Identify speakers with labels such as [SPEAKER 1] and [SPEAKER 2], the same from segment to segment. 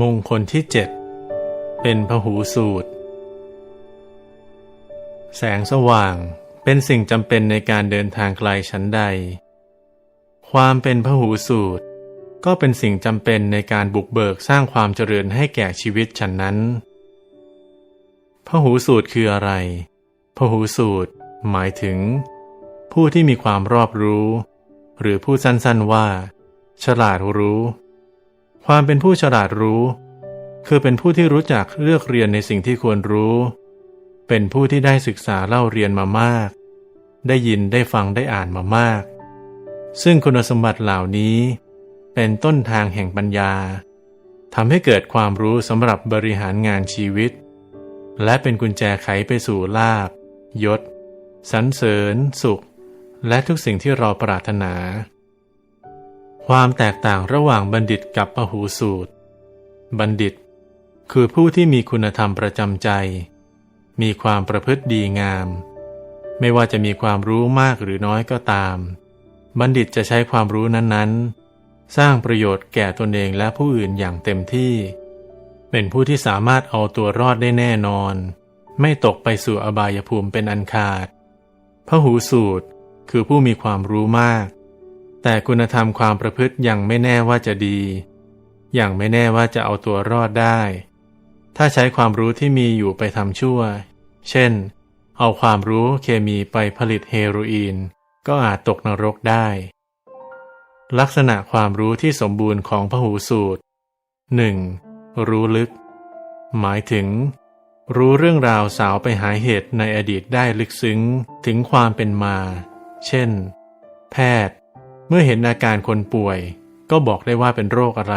[SPEAKER 1] มงคลที่เจ็ดเป็นพหูสูตร แสงสว่างเป็นสิ่งจำเป็นในการเดินทางไกลชั้นใด ความเป็นพหูสูตร ก็เป็นสิ่งจำเป็นในการบุกเบิกสร้างความเจริญให้แก่ชีวิตฉันนั้นพหูสูตรคืออะไรพหูสูตร หมายถึง ผู้ที่มีความรอบรู้ หรือพูดสั้นๆว่า ฉลาดรู้ ความเป็นผู้ฉลาดรู้ คือเป็นผู้ที่รู้จักเลือกเรียนในสิ่งที่ควรรู้ เป็นผู้ที่ได้ศึกษาเล่าเรียนมามาก ได้ยินได้ฟังได้อ่านมามาก ซึ่งคุณสมบัติเหล่านี้ เป็นต้นทางแห่งปัญญาทำให้เกิดความรู้สำหรับบริหารงานชีวิต และเป็นกุญแจไขไปสู่ลาบยศสรรเสริญ สุข และทุกสิ่งที่เราปรารถนา ความแตกต่างระหว่างบัณฑิตกับปหูสูตร บัณฑิต คือผู้ที่มีคุณธรรมประจำใจ มีความประพฤติดีงาม ไม่ว่าจะมีความรู้มากหรือน้อยก็ตาม บัณฑิตจะใช้ความรู้นั้นๆ สร้างประโยชน์แก่ตนเองและผู้อื่นอย่างเต็มที่ เป็นผู้ที่สามารถเอาตัวรอดได้แน่นอน ไม่ตกไปสู่อบายภูมิเป็นอันขาดพหูสูตรคือผู้มีความรู้มาก แต่คุณธรรมความประพฤติยังไม่แน่ว่าจะดีอย่างไม่แน่ว่าจะเอาตัวรอดได้ ถ้าใช้ความรู้ที่มีอยู่ไปทำชั่ว เช่น เอาความรู้เคมีไปผลิตเฮโรอีน ก็อาจตกนรกได้ ลักษณะความรู้ที่สมบูรณ์ของพหูสูตร 1. รู้ลึก หมายถึง รู้เรื่องราวสาวไปหาเหตุในอดีตได้ลึกซึ้งถึงความเป็นมา เช่น แพทย์ มื่อเห็นอาการคนป่วย ก็บอกได้ว่าเป็นโรคอะไร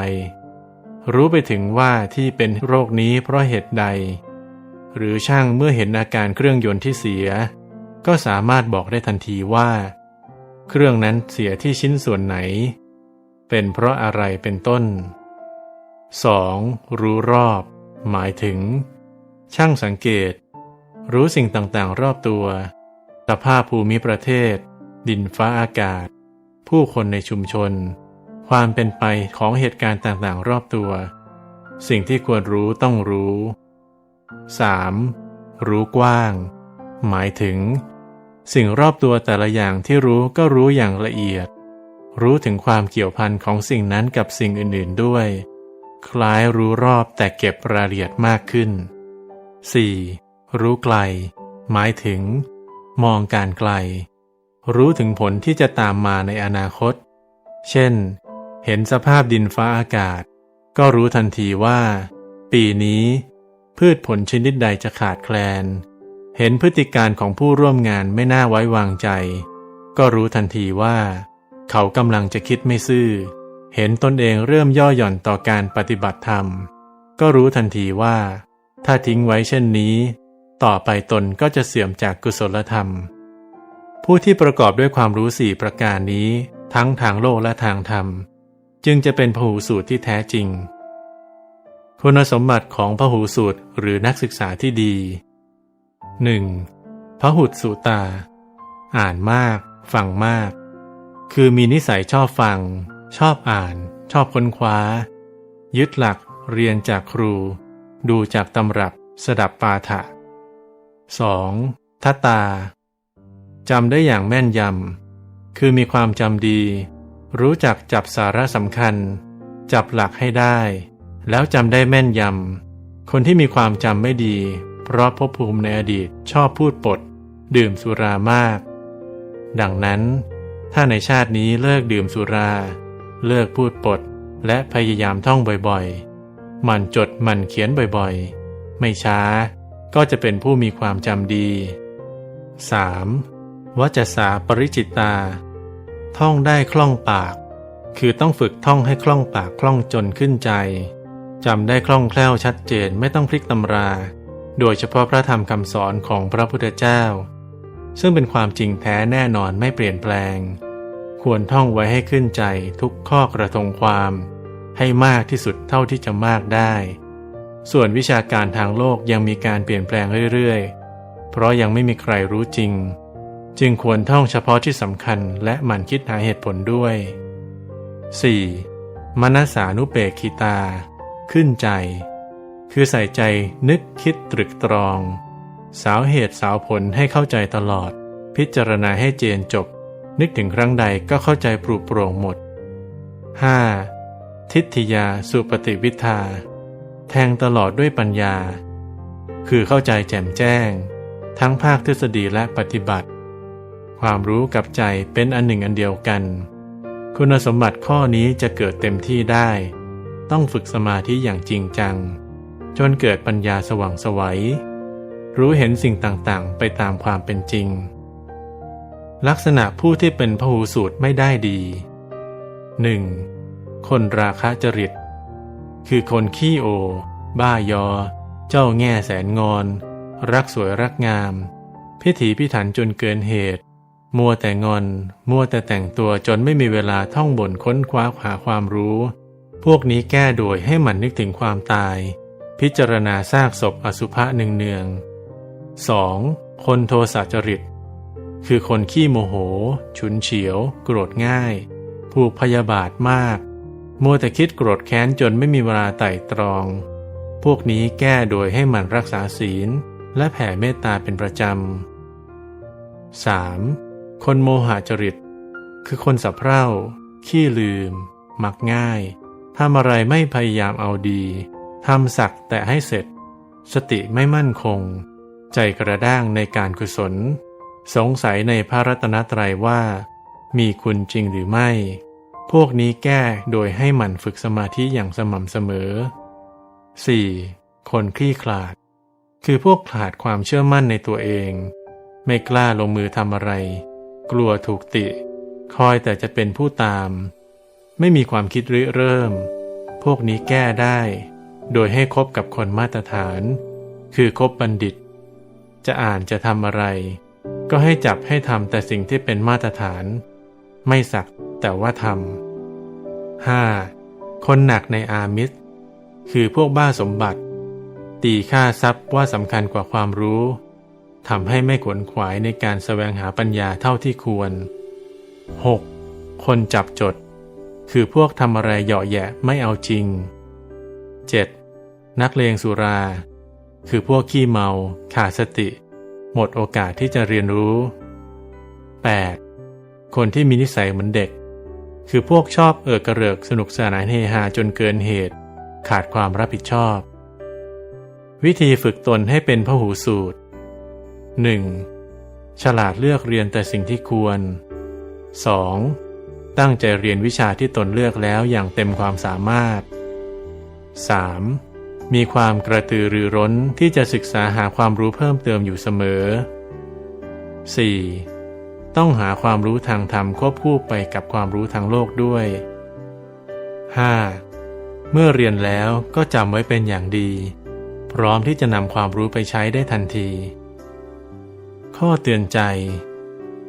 [SPEAKER 1] รู้ไปถึงว่าที่เป็นโรคนี้เพราะเหตุใด หรือช่างเมื่อเห็นอาการเครื่องยนต์ที่เสีย ก็สามารถบอกได้ทันทีว่า เครื่องนั้นเสียที่ชิ้นส่วนไหน เป็นเพราะอะไรเป็นต้น 2. รู้รอบ หมายถึง ช่างสังเกต รู้สิ่งต่างๆ รอบตัว สภาพภูมิประเทศ ดินฟ้าอากาศ ผู้คนในชุมชน ความเป็นไปของเหตุการณ์ต่างๆ รอบตัว สิ่งที่ควรรู้ต้องรู้ 3. รู้กว้าง หมายถึง สิ่งรอบตัวแต่ละอย่างที่รู้ก็รู้อย่างละเอียด รู้ถึงความเกี่ยวพันของสิ่งนั้นกับสิ่งอื่นๆด้วย คล้ายรู้รอบแต่เก็บรายละเอียดมากขึ้น 4. รู้ไกล หมายถึง มองการไกล รู้ถึงผลที่จะตามมาในอนาคต เช่น เห็นสภาพดินฟ้าอากาศ ก็รู้ทันทีว่า ปีนี้ พืชผลชนิดใดจะขาดแคลน เห็นพฤติการของผู้ร่วมงานไม่น่าไว้วางใจ ก็รู้ทันทีว่า เขากำลังจะคิดไม่ซื่อ เห็นตนเองเริ่มย่อหย่อนต่อการปฏิบัติธรรม ก็รู้ทันทีว่า ถ้าทิ้งไว้เช่นนี้ ต่อไปตนก็จะเสื่อมจากกุศลธรรม ผู้ที่ประกอบด้วยความรู้สี่ประการนี้ ทั้งทางโลกและทางธรรม จึงจะเป็นพหูสูตรที่แท้จริง คุณสมบัติของพหูสูตรหรือนักศึกษาที่ดี 1. พหุสูตา อ่านมาก ฟังมาก คือมีนิสัยชอบฟัง ชอบอ่าน ชอบค้นคว้า ยึดหลักเรียนจากครู ดูจากตำรับ สดับปาฐะ 2. ทัตา จำได้อย่างแม่นยำ คือมีความจำดี รู้จักจับสาระสำคัญ จับหลักให้ได้ แล้วจำได้แม่นยำ คนที่มีความจำไม่ดี เพราะภพภูมิในอดีตชอบพูดปด ดื่มสุรามาก ดังนั้น ถ้าในชาตินี้เลิกดื่มสุรา เลิกพูดปด และพยายามท่องบ่อยๆหมันจดหมันเขียนบ่อยๆ ไม่ช้าก็จะเป็นผู้มีความจำดี 3. วัจสาปริจิตตา ท่องได้คล่องปาก คือต้องฝึกท่องให้คล่องปากคล่องจนขึ้นใจจำได้คล่องแคล่วชัดเจนไม่ต้องพลิกตำรา โดยเฉพาะพระธรรมคำสอนของพระพุทธเจ้า ซึ่งเป็นความจริงแท้แน่นอนไม่เปลี่ยนแปลง ควรท่องไว้ให้ขึ้นใจทุกข้อกระทงความ ให้มากที่สุดเท่าที่จะมากได้ ส่วนวิชาการทางโลกยังมีการเปลี่ยนแปลงเรื่อยๆ เพราะยังไม่มีใครรู้จริง จึงควรท่องเฉพาะที่สำคัญและหมั่นคิดหาเหตุผลด้วย 4. มนสานุเปกขิตา ขึ้นใจ คือใส่ใจนึกคิดตรึกตรอง สาวเหตุสาวผลให้เข้าใจตลอด พิจารณาให้เจนจบ นึกถึงครั้งใดก็เข้าใจปรุโปร่งหมด 5. ทิฏฐิยาสุปฏิวิทา แทงตลอดด้วยปัญญา คือเข้าใจแจ่มแจ้ง ทั้งภาคทฤษฎีและปฏิบัติ ความรู้กับใจเป็นอันหนึ่งอันเดียวกัน คุณสมบัติข้อนี้จะเกิดเต็มที่ได้ ต้องฝึกสมาธิอย่างจริงจัง จนเกิดปัญญาสว่างไสวัยรู้เห็นสิ่งต่างๆ ไปตามความเป็นจริง ลักษณะผู้ที่เป็นพหูสูตรไม่ได้ดี 1. คนราคะจริต คือคนขี้โอ บ้ายอ เจ้าแง่แสนงอน รักสวยรักงาม พิถีพิถันจนเกินเหตุ มัวแต่งอน มัวแต่แต่งตัวจนไม่มีเวลาท่องบ่นค้นคว้าหาความรู้ พวกนี้แก้โดยให้หมันนึกถึงความตาย พิจารณาซากศพอสุภะเนืองๆ 2. คนโทสะจริต คือคนขี้โมโห ฉุนเฉียว โกรธง่าย ผูกพยาบาทมาก มัวแต่คิดโกรธแค้นจนไม่มีเวลาไต่ตรอง พวกนี้แก้โดยให้หมันรักษาศีล และแผ่เมตตาเป็นประจำ 3. คนโมหะจริต คือคนสับเพร่า ขี้ลืม มักง่ายทำอะไรไม่พยายามเอาดีทำสักแต่ให้เสร็จ สติไม่มั่นคง ใจกระด้างในการกุศล สงสัยในพระรัตนตรัยว่า มีคุณจริงหรือไม่ พวกนี้แก้โดยให้หมั่นฝึกสมาธิอย่างสม่ำเสมอ 4. คนคลี่คลาด คือพวกขาดความเชื่อมั่นในตัวเอง ไม่กล้าลงมือทำอะไร กลัวถูกติ คอยแต่จะเป็นผู้ตาม ไม่มีความคิดริเริ่ม พวกนี้แก้ได้ โดยให้คบกับคนมาตรฐาน คือคบบัณฑิต จะอ่านจะทำอะไร ก็ให้จับให้ทำแต่สิ่งที่เป็นมาตรฐาน ไม่สักแต่ว่าทำ 5. คนหนักในอามิสคือพวกบ้าสมบัติ ตีค่าทรัพย์ว่าสำคัญกว่าความรู้ ทำให้ไม่ขวนขวายในการแสวงหาปัญญาเท่าที่ควร 6. คนจับจด คือพวกทำอะไรเหยาะแยะไม่เอาจริง 7. นักเลงสุรา คือพวกขี้เมา ขาดสติ หมดโอกาสที่จะเรียนรู้ 8. คนที่มีนิสัยเหมือนเด็ก คือพวกชอบเอิกกระเริกสนุกสนานเฮฮาจนเกินเหตุ ขาดความรับผิดชอบ วิธีฝึกตนให้เป็นพหูสูตร 1. ฉลาดเลือกเรียนแต่สิ่งที่ควร 2. ตั้งใจเรียนวิชาที่ตนเลือกแล้วอย่างเต็มความสามารถ 3. มีความกระตือรือร้นที่จะศึกษาหาความรู้เพิ่มเติมอยู่เสมอ 4. ต้องหาความรู้ทางธรรมควบคู่ไปกับความรู้ทางโลกด้วย 5. เมื่อเรียนแล้วก็จำไว้เป็นอย่างดี พร้อมที่จะนำความรู้ไปใช้ได้ทันที ข้อเตือนใจ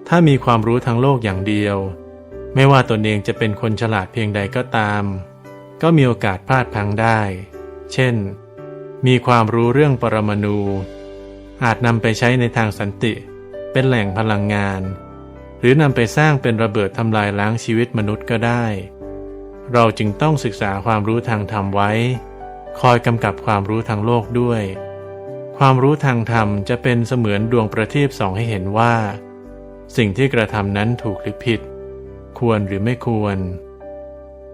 [SPEAKER 1] ถ้ามีความรู้ทางโลกอย่างเดียว ไม่ว่าตนเองจะเป็นคนฉลาดเพียงใดก็ตาม ก็มีโอกาสพลาดพังได้ เช่น มีความรู้เรื่องปรมาณูอาจนำไปใช้ในทางสันติ เป็นแหล่งพลังงาน หรือนำไปสร้างเป็นระเบิดทำลายล้างชีวิตมนุษย์ก็ได้ เราจึงต้องศึกษาความรู้ทางธรรมไว้ คอยกำกับความรู้ทางโลกด้วย ความรู้ทางธรรมจะเป็นเสมือนดวงประทีปส่องให้เห็นว่า สิ่งที่กระทำนั้นถูกหรือผิด ควรหรือไม่ควร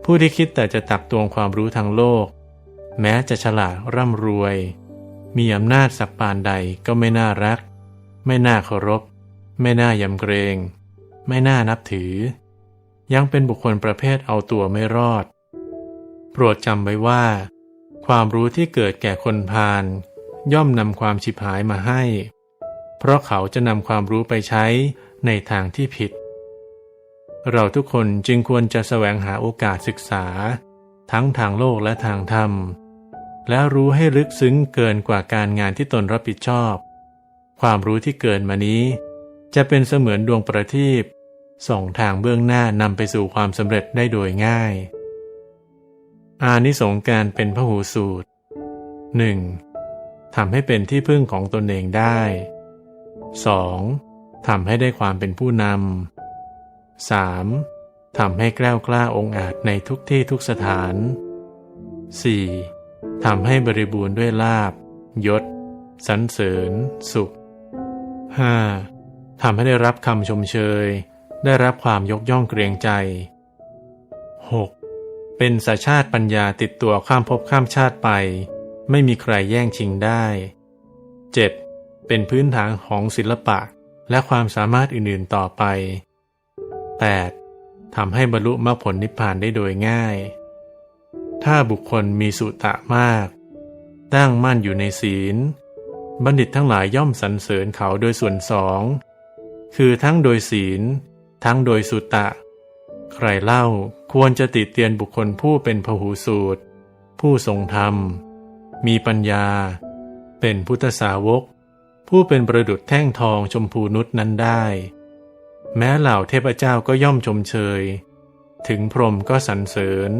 [SPEAKER 1] ผู้ที่คิดแต่จะตักตวงความรู้ทางโลก แม้จะฉลาดร่ำรวย มีอำนาจสักปานใดก็ไม่น่ารัก ไม่น่าเคารพ ไม่น่ายำเกรง ไม่น่านับถือ ยังเป็นบุคคลประเภทเอาตัวไม่รอด โปรดจำไว้ว่า ความรู้ที่เกิดแก่คนพาล ย่อมนำความฉิบหายมาให้ เพราะเขาจะนำความรู้ไปใช้ในทางที่ผิด เราทุกคนจึงควรจะแสวงหาโอกาสศึกษา ทั้งทางโลกและทางธรรม แล้วรู้ให้ลึกซึ้งเกินกว่าการงานที่ตนรับผิดชอบ ความรู้ที่เกินมานี้ จะเป็นเสมือนดวงประทีปส่องทางเบื้องหน้านำไปสู่ความสำเร็จได้โดยง่าย อานิสงการเป็นพหูสูตร 1. ทำให้เป็นที่พึ่งของตนเองได้ 2. ทำให้ได้ความเป็นผู้นำ 3. ทำให้แกล้วกล้าองอาจในทุกที่ทุกสถาน 4. ทำให้บริบูรณ์ด้วยลาบยศสรรเสริญ สุข 5. ทำให้ได้รับคำชมเชย ได้รับความยกย่องเกรงใจ 6. เป็นสัญชาติปัญญาติดตัวข้ามภพข้ามชาติไป ไม่มีใครแย่งชิงได้ 7. เป็นพื้นฐานของศิลปะและความสามารถอื่นๆต่อไป 8. ทำให้บรรลุมรรคผลนิพพานได้โดยง่าย ถ้าบุคคลมีสุตะมาก ตั้งมั่นอยู่ในศีล บัณฑิตทั้งหลายย่อมสรรเสริญเขาโดยส่วนสอง คือทั้งโดยศีล ทั้งโดยสุตะ ใครเล่าควรจะติเตียนบุคคลผู้เป็นพหูสูตร ผู้ทรงธรรม มีปัญญา เป็นพุทธสาวก ผู้เป็นประดุจแท่งทองชมพูนุษนั้นได้ แม้เหล่าเทพเจ้าก็ย่อมชมเชย ถึงพรหมก็สรรเสริญ